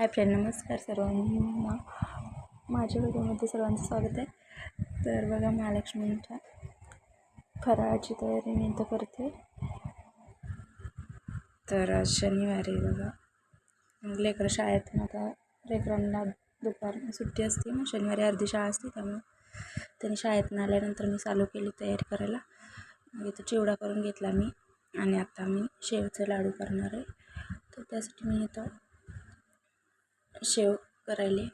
Hi friend नमस्कार सर्वांना. माझ्या व्हिडिओमध्ये सर्वांचं स्वागत आहे. तर बघा महालक्ष्मींच्या फराळाची तयारी मी इथं करते. तर आज शनिवारी बघा. लेकरं शाळेतून आता लेकरांना दुपार सुट्टी असते. मग शनिवारी अर्धी शाळा असते त्यामुळे त्यांनी शाळेतून आल्यानंतर मी चालू केली तयारी करायला. मग इथं चिवडा करून घेतला मी. आणि आता मी शेवचे लाडू करणार आहे. तर त्यासाठी मी इथं शेव करायले.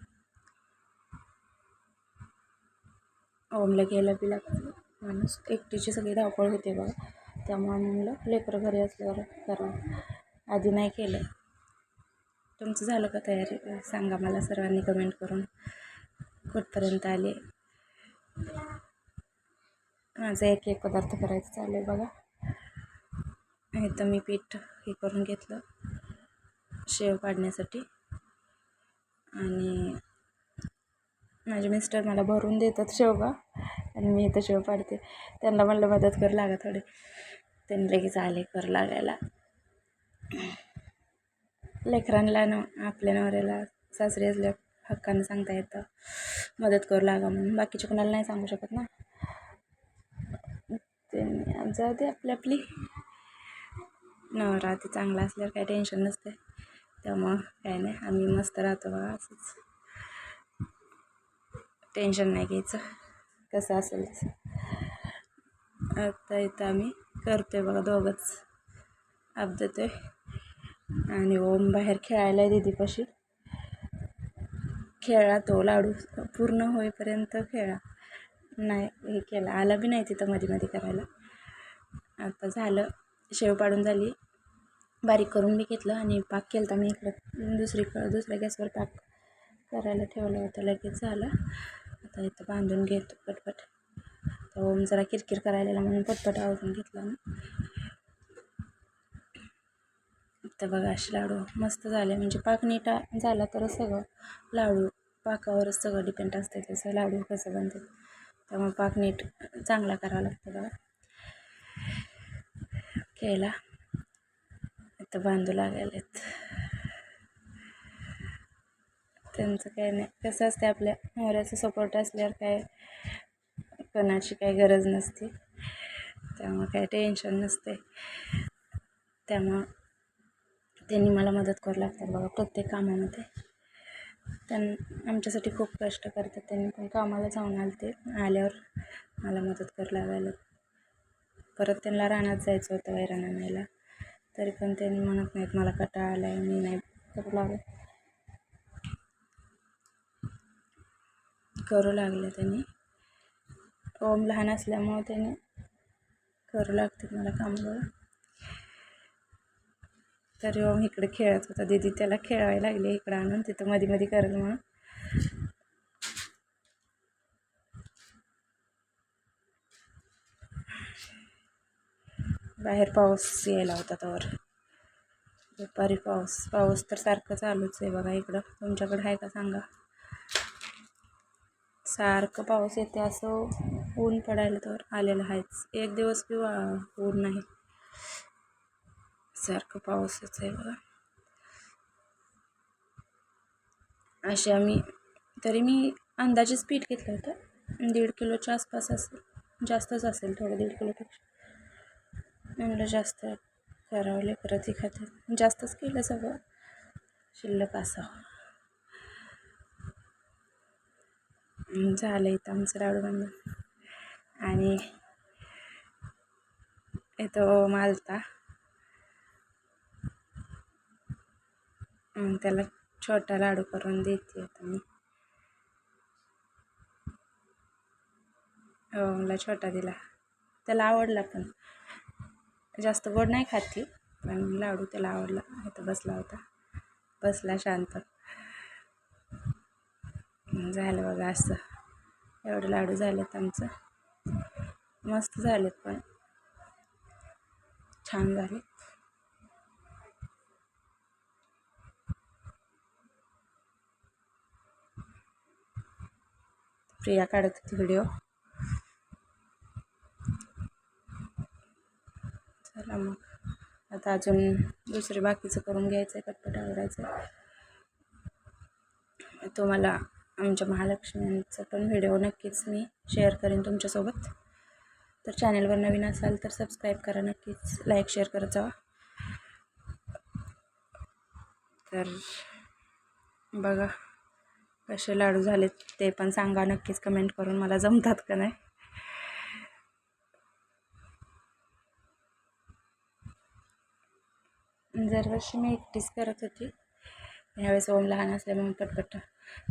ओमला घ्यायला बी लागतं. माणूस एकटीची सगळी धावपळ होते बघा. त्यामुळे म्हणलं लेकरं घरी असल्यावर करा. आधी नाही केलं. तुमचं झालं का तयारी? सांगा मला सर्वांनी कमेंट करून. कुठपर्यंत आले? माझं एक एक पदार्थ करायचं चालू आहे बघा. इथं मी पीठ हे करून घेतलं. शेव काढण्यासाठी. आणि माझे मिस्टर मला भरून देतात शेवगा आणि मी इथं शेव पाडते. त्यांना म्हणलं मदत कर लागा थोडी. त्यांनी लगेच आले कर लागायला. लेकरांना न आपल्या नवऱ्याला सासरी असल्या हक्कानं सांगता येतं. मदत करू लागा म्हणून. बाकीच्या कोणाला नाही सांगू शकत ना. त्यांनी जाऊ दे आपली आपली. नवरा ते चांगला असल्यावर काही टेन्शन नसते त्यामुळं काय नाही. आम्ही मस्त राहतो बघा असंच. टेन्शन नाही घ्यायचं. कसं असेल आता इथं आम्ही करतोय बघा दोघंच. देतोय आणि ओम बाहेर खेळायला आहे दीदीपाशी. खेळा तो लाडू. पूर्ण होईपर्यंत खेळा. नाही हे केला. आला बी नाही तिथं मध्ये मध्ये करायला. आता झालं. शेव पाडून झाली. बारीक करून मी घेतलं आणि पाक केला होता मी इकडं. दुसरीकडं दुसऱ्या गॅसवर पाक करायला ठेवलं होतं. लगेच झालं. आता इथं बांधून घेतो पटपट. तर ओम जरा किरकिर करायला म्हणून पटपट आवडून घेतला मी. तर बघा असे लाडू मस्त झाले. म्हणजे पाक नीटा झाला तरच सगळं लाडू पाकावरच सगळं डिपेंड असते त्याचं लाडू कसं बनते त्यामुळे पाक नीट चांगला करावा लागतो बघा. केला. इथं बांधू लागलेत. त्यांचं काय नाही. कसं असते आपल्या नवऱ्याचा सपोर्ट असल्यावर काय कोणाची काही गरज नसते. त्यामुळं काय टेन्शन नसते त्यामुळं त्यांनी मला मदत करू लागतात बघा प्रत्येक कामामध्ये. त्यां आमच्यासाठी खूप कष्ट करतात. त्यांनी पण कामाला जाऊन आले ते आल्यावर मला मदत करू लागायला परत त्यांना रानात जायचं होतं वैरण आणायला तरी पण त्यांनी म्हणत नाहीत मला कटाळा आला आहे मी नाही करू लागले करू लागले त्यांनी. ओम लहान असल्यामुळं त्याने करू लागते मला काम तरी ओम इकडे खेळत होता. दीदी त्याला खेळावे लागले इकडं आणून तिथं मध्ये मध्ये करेल म्हणून. बाहेर पाऊस यायला होता तर. दुपारी पाऊस पाऊस तर सारखं चालूच आहे बघा इकडं. तुमच्याकडं आहे का सांगा? सारखं पाऊस येते असं ऊन पडायला तर आलेलं आहेच. एक दिवस किंवा ऊन नाही. सारखं पाऊसच आहे बघा. असे आम्ही तरी मी अंदाजेच पीठ घेतलं होतं. दीड किलोच्या आसपास असेल जास्तच असेल थोडं दीड किलोपेक्षा. म्हणलं जास्त करावले परत खाते. जास्तच केलं सगळं. शिल्लक असावं. झालं इथं आमचं लाडू बांधून आणि येतो मालता. त्याला छोटा लाडू करून देते आता मी. हो मला छोटा दिला. त्याला आवडला पण. जास्त गोड नाही खाती पण लाडू त्याला आवडला. इथं बसला होता. बसला शांत. झालं बघा असं. एवढं लाडू झालेत आमचं. मस्त झालेत पण. छान झाले प्रिया काढत होती व्हिडिओ चला मग आता अजून दुसरे बाकीचं करून घ्यायचं आहे पटपट आवरायचं तुम्हाला आमच्या महालक्ष्मींचा पण व्हिडिओ नक्कीच मी शेअर करेन तुमच्यासोबत. तर चॅनलवर नवीन असाल तर सबस्क्राईब करा नक्कीच लाईक शेअर करत जावा. तर बघा कसे लाडू झालेत ते पण सांगा नक्कीच कमेंट करून मला जमतात का नाही. दरवर्षी मी एकटीच करत होती. यावेळेस ओम लहान असल्यामुळे पटपट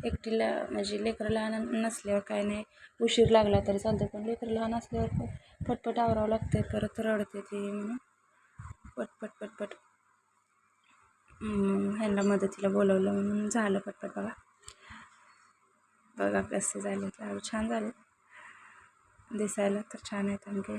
एकटीला म्हणजे लेकरं लहान नसल्यावर काय नाही उशीर लागला तरी चालतं पण लेकरं लहान असल्यावर पटपट आवरावं लागते परत रडते ती म्हणून पटपट पटपट. ह्यांना मदतीला बोलवलं म्हणून झालं पटपट बघा. बघा कसं झाले तर छान झाले. दिसायला तर छान आहेत आणखी.